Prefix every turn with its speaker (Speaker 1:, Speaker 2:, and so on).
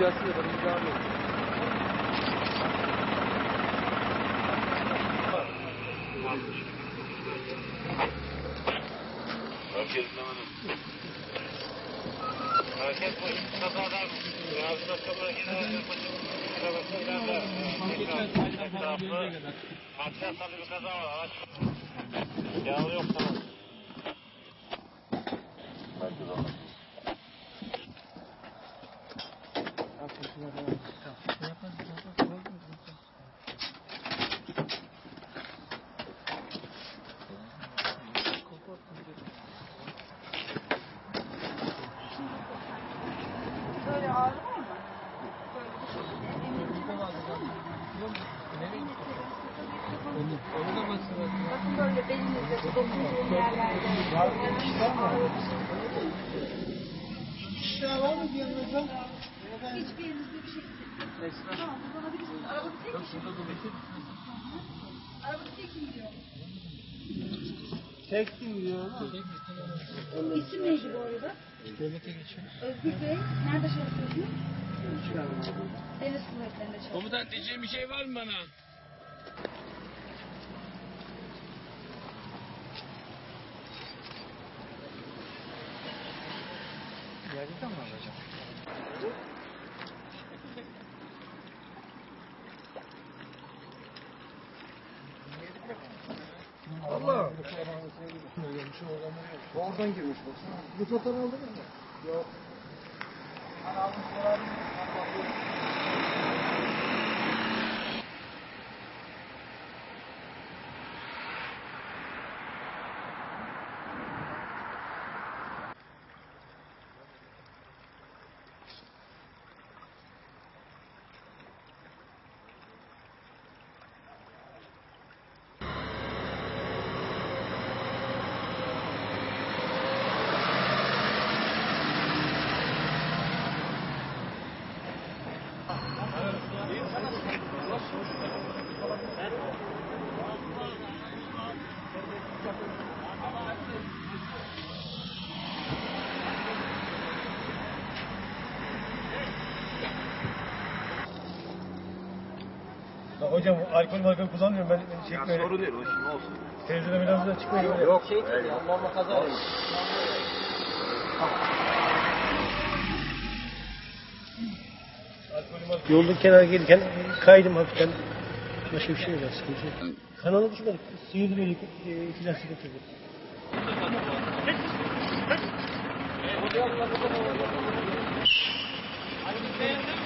Speaker 1: gelsin de ben imza alayım.
Speaker 2: Herkes. Herkes bu kazadan da sonra yine arabasından da etrafı Akşam tabii bir kaza var. Araç yağmur yok tamam. Belki de olur.
Speaker 3: Böyle ağrı var mı? Böyle bu şekilde.
Speaker 1: Onu da basın.
Speaker 3: Bakın böyle belinizde, dokunduğum yerlerde. Hiçbir yerinizde bir şey
Speaker 1: Esra.
Speaker 3: Tamam, kullanabilirsiniz. Arabada tek
Speaker 1: Yok şurada dur.
Speaker 3: Arabada tek mi gidiyor?
Speaker 1: Diyor.
Speaker 3: İsim neydi bu arada?
Speaker 1: Devlete geçiyor.
Speaker 3: Özgür Bey, nerede çalışıyorsunuz? Deniz kuvvetlerinde çalışıyorsunuz.
Speaker 4: Komutan diyeceğim bir şey var mı bana?
Speaker 1: Gerçekten mi alacağım? Oradan girmiş baksana. Bu fotoğrafı aldın mı? Yok.
Speaker 5: Ya hocam alkol markol kullanmıyorum ben çekme.
Speaker 2: Sorun değil o şimdi olsun.
Speaker 5: Televizyona biraz da çıkmıyor. öyle.
Speaker 1: Yok şey değil ya. Normal kaza.
Speaker 5: Alkol markol. Yolda kenara gelirken kaydım hafiften. Başka bir şey yok. Yok. Kanala düşmedik. Sıyırdı beni. E, iki lastik götürdü.
Speaker 4: Hani